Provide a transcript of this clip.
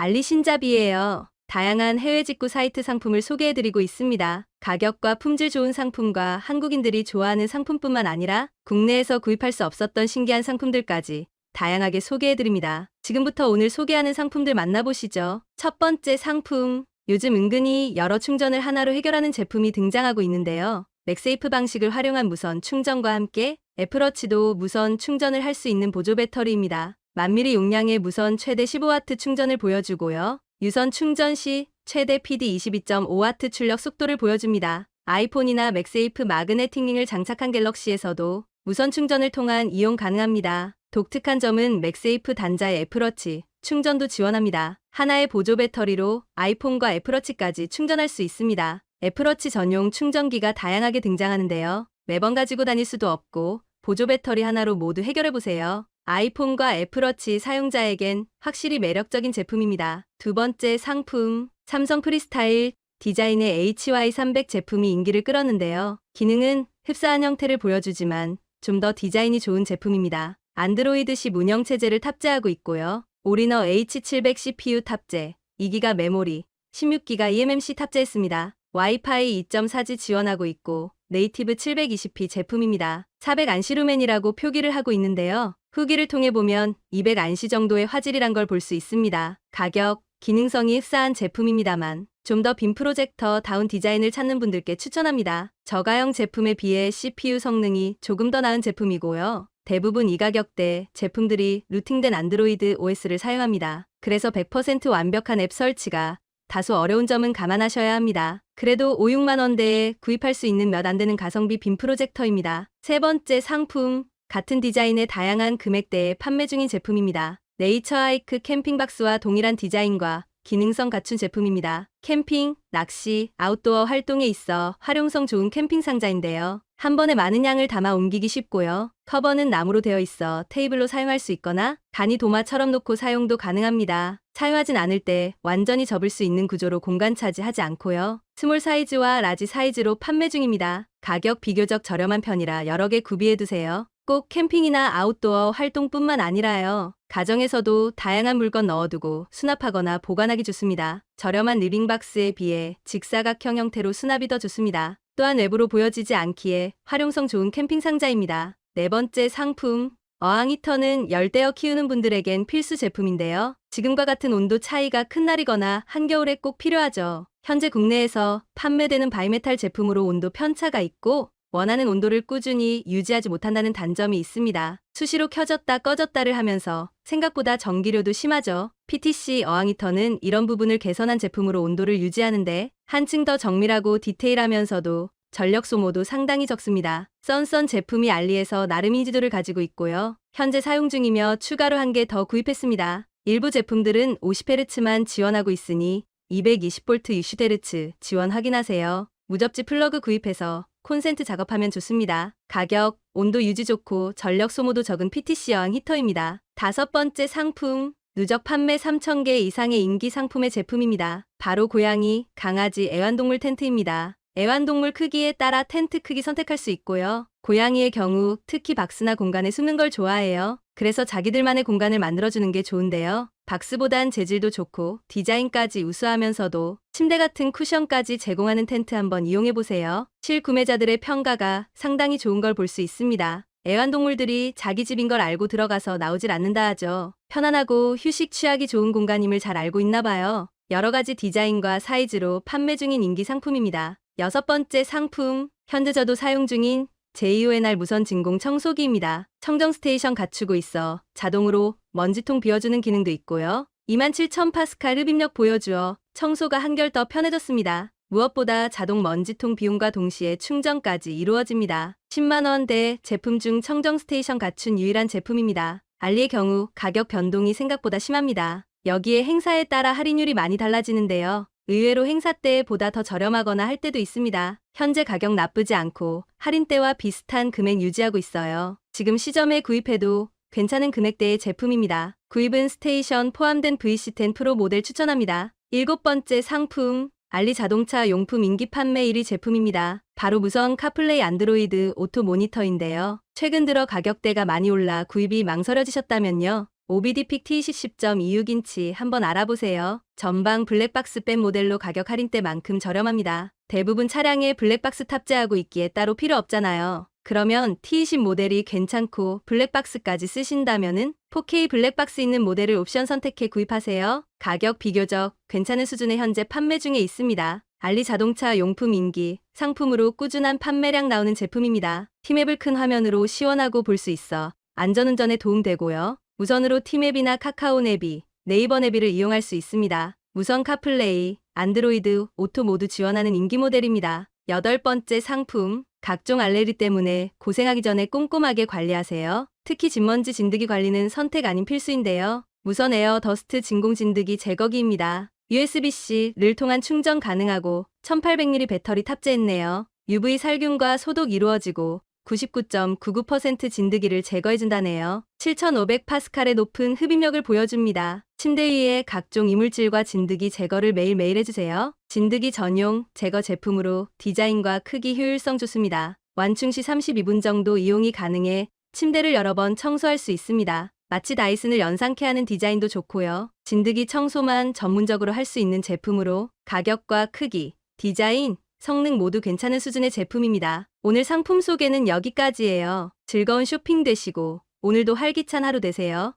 알리신잡이에요. 다양한 해외 직구 사이트 상품을 소개해드리고 있습니다. 가격과 품질 좋은 상품과 한국인들이 좋아하는 상품뿐만 아니라 국내에서 구입할 수 없었던 신기한 상품들까지 다양하게 소개해드립니다. 지금부터 오늘 소개하는 상품들 만나보시죠. 첫 번째 상품. 요즘 은근히 여러 충전을 하나로 해결하는 제품이 등장하고 있는데요. 맥세이프 방식을 활용한 무선 충전과 함께 애플워치도 무선 충전을 할 수 있는 보조 배터리입니다. 만미리 용량의 무선 최대 15W 충전을 보여주고요. 유선 충전 시 최대 PD 22.5W 출력 속도를 보여줍니다. 아이폰이나 맥세이프 마그네틱 링을 장착한 갤럭시에서도 무선 충전을 통한 이용 가능합니다. 독특한 점은 맥세이프 단자의 애플워치 충전도 지원합니다. 하나의 보조 배터리로 아이폰과 애플워치까지 충전할 수 있습니다. 애플워치 전용 충전기가 다양하게 등장하는데요. 매번 가지고 다닐 수도 없고 보조 배터리 하나로 모두 해결해 보세요. 아이폰과 애플워치 사용자에겐 확실히 매력적인 제품입니다. 두 번째 상품, 삼성 프리스타일 디자인의 HY300 제품이 인기를 끌었는데요. 기능은 흡사한 형태를 보여주지만 좀 더 디자인이 좋은 제품입니다. 안드로이드 10 운영체제를 탑재하고 있고요. 올인어 H700 CPU 탑재, 2기가 메모리, 16기가 eMMC 탑재했습니다. 와이파이 2.4G 지원하고 있고 네이티브 720p 제품입니다. 400 안시루멘이라고 표기를 하고 있는데요. 후기를 통해 보면 200 안시 정도의 화질이란 걸 볼 수 있습니다. 가격, 기능성이 흡사한 제품입니다만 좀 더 빔 프로젝터 다운 디자인을 찾는 분들께 추천합니다. 저가형 제품에 비해 CPU 성능이 조금 더 나은 제품이고요. 대부분 이 가격대 제품들이 루팅된 안드로이드 OS를 사용합니다. 그래서 100% 완벽한 앱 설치가 다소 어려운 점은 감안하셔야 합니다. 그래도 5, 6만 원대에 구입할 수 있는 몇 안 되는 가성비 빔 프로젝터입니다. 세 번째 상품, 같은 디자인의 다양한 금액대에 판매 중인 제품입니다. 네이처 하이크 캠핑박스와 동일한 디자인과 기능성 갖춘 제품입니다. 캠핑, 낚시, 아웃도어 활동에 있어 활용성 좋은 캠핑 상자인데요. 한 번에 많은 양을 담아 옮기기 쉽고요. 커버는 나무로 되어 있어 테이블로 사용할 수 있거나 간이 도마처럼 놓고 사용도 가능합니다. 사용하진 않을 때 완전히 접을 수 있는 구조로 공간 차지하지 않고요. 스몰 사이즈와 라지 사이즈로 판매 중입니다. 가격 비교적 저렴한 편이라 여러 개 구비해 두세요. 꼭 캠핑이나 아웃도어 활동뿐만 아니라요. 가정에서도 다양한 물건 넣어두고 수납하거나 보관하기 좋습니다. 저렴한 리빙박스에 비해 직사각형 형태로 수납이 더 좋습니다. 또한 외부로 보여지지 않기에 활용성 좋은 캠핑 상자입니다. 네 번째 상품. 어항 히터는 열대어 키우는 분들에겐 필수 제품인데요. 지금과 같은 온도 차이가 큰 날이거나 한겨울에 꼭 필요하죠. 현재 국내에서 판매되는 바이메탈 제품으로 온도 편차가 있고 원하는 온도를 꾸준히 유지하지 못한다는 단점이 있습니다. 수시로 켜졌다 꺼졌다를 하면서 생각보다 전기료도 심하죠. PTC 어항히터는 이런 부분을 개선한 제품으로 온도를 유지하는데 한층 더 정밀하고 디테일하면서도 전력 소모도 상당히 적습니다. 썬썬 제품이 알리에서 나름 인지도를 가지고 있고요. 현재 사용 중이며 추가로 한 개 더 구입했습니다. 일부 제품들은 50Hz만 지원하고 있으니 220V UHz 지원 확인하세요. 무접지 플러그 구입해서 콘센트 작업하면 좋습니다. 가격, 온도 유지 좋고 전력 소모도 적은 PTC 여왕 히터입니다. 다섯 번째 상품, 누적 판매 3,000개 이상의 인기 상품의 제품입니다. 바로 고양이, 강아지, 애완동물 텐트입니다. 애완동물 크기에 따라 텐트 크기 선택할 수 있고요. 고양이의 경우 특히 박스나 공간에 숨는 걸 좋아해요. 그래서 자기들만의 공간을 만들어주는 게 좋은데요. 박스보단 재질도 좋고 디자인까지 우수하면서도 침대 같은 쿠션까지 제공하는 텐트 한번 이용해보세요. 실구매자들의 평가가 상당히 좋은 걸 볼 수 있습니다. 애완동물들이 자기 집인 걸 알고 들어가서 나오질 않는다 하죠. 편안하고 휴식 취하기 좋은 공간임을 잘 알고 있나 봐요. 여러 가지 디자인과 사이즈로 판매 중인 인기 상품입니다. 여섯 번째 상품, 현재 저도 사용 중인 JUNR 무선 진공 청소기입니다. 청정 스테이션 갖추고 있어 자동으로 먼지통 비워주는 기능도 있고요. 27,000 파스칼 흡입력 보여주어 청소가 한결 더 편해졌습니다. 무엇보다 자동 먼지통 비용과 동시에 충전까지 이루어집니다. 10만원대 제품 중 청정 스테이션 갖춘 유일한 제품입니다. 알리의 경우 가격 변동이 생각보다 심합니다. 여기에 행사에 따라 할인율이 많이 달라지는데요. 의외로 행사 때 보다 더 저렴하거나 할 때도 있습니다. 현재 가격 나쁘지 않고 할인 때와 비슷한 금액 유지하고 있어요. 지금 시점에 구입해도 괜찮은 금액대의 제품입니다. 구입은 스테이션 포함된 VC10 프로 모델 추천합니다. 일곱 번째 상품, 알리 자동차 용품 인기 판매 1위 제품입니다. 바로 무선 카플레이 안드로이드 오토 모니터인데요. 최근 들어 가격대가 많이 올라 구입이 망설여지셨다면요. OBD픽 T20 10.26인치 한번 알아보세요. 전방 블랙박스 뺀 모델로 가격 할인 때만큼 저렴합니다. 대부분 차량에 블랙박스 탑재하고 있기에 따로 필요 없잖아요. 그러면 T20 모델이 괜찮고 블랙박스까지 쓰신다면은 4K 블랙박스 있는 모델을 옵션 선택해 구입하세요. 가격 비교적 괜찮은 수준의 현재 판매 중에 있습니다. 알리 자동차 용품 인기 상품으로 꾸준한 판매량 나오는 제품입니다. 티맵을 큰 화면으로 시원하고 볼 수 있어 안전운전에 도움되고요. 무선으로 티맵이나 카카오 내비, 네이버 내비를 이용할 수 있습니다. 무선 카플레이, 안드로이드, 오토 모두 지원하는 인기 모델입니다. 여덟 번째 상품, 각종 알레르기 때문에 고생하기 전에 꼼꼼하게 관리하세요. 특히 진먼지 진드기 관리는 선택 아닌 필수인데요. 무선 에어 더스트 진공 진드기 제거기입니다. USB-C를 통한 충전 가능하고 1800mAh 배터리 탑재했네요. UV 살균과 소독 이루어지고 99.99% 진드기를 제거해준다네요. 7500 파스칼의 높은 흡입력을 보여줍니다. 침대 위에 각종 이물질과 진드기 제거를 매일매일 해주세요. 진드기 전용 제거 제품으로 디자인과 크기 효율성 좋습니다. 완충 시 32분 정도 이용이 가능해 침대를 여러 번 청소할 수 있습니다. 마치 다이슨을 연상케 하는 디자인도 좋고요. 진드기 청소만 전문적으로 할 수 있는 제품으로 가격과 크기, 디자인, 성능 모두 괜찮은 수준의 제품입니다. 오늘 상품 소개는 여기까지예요. 즐거운 쇼핑 되시고 오늘도 활기찬 하루 되세요.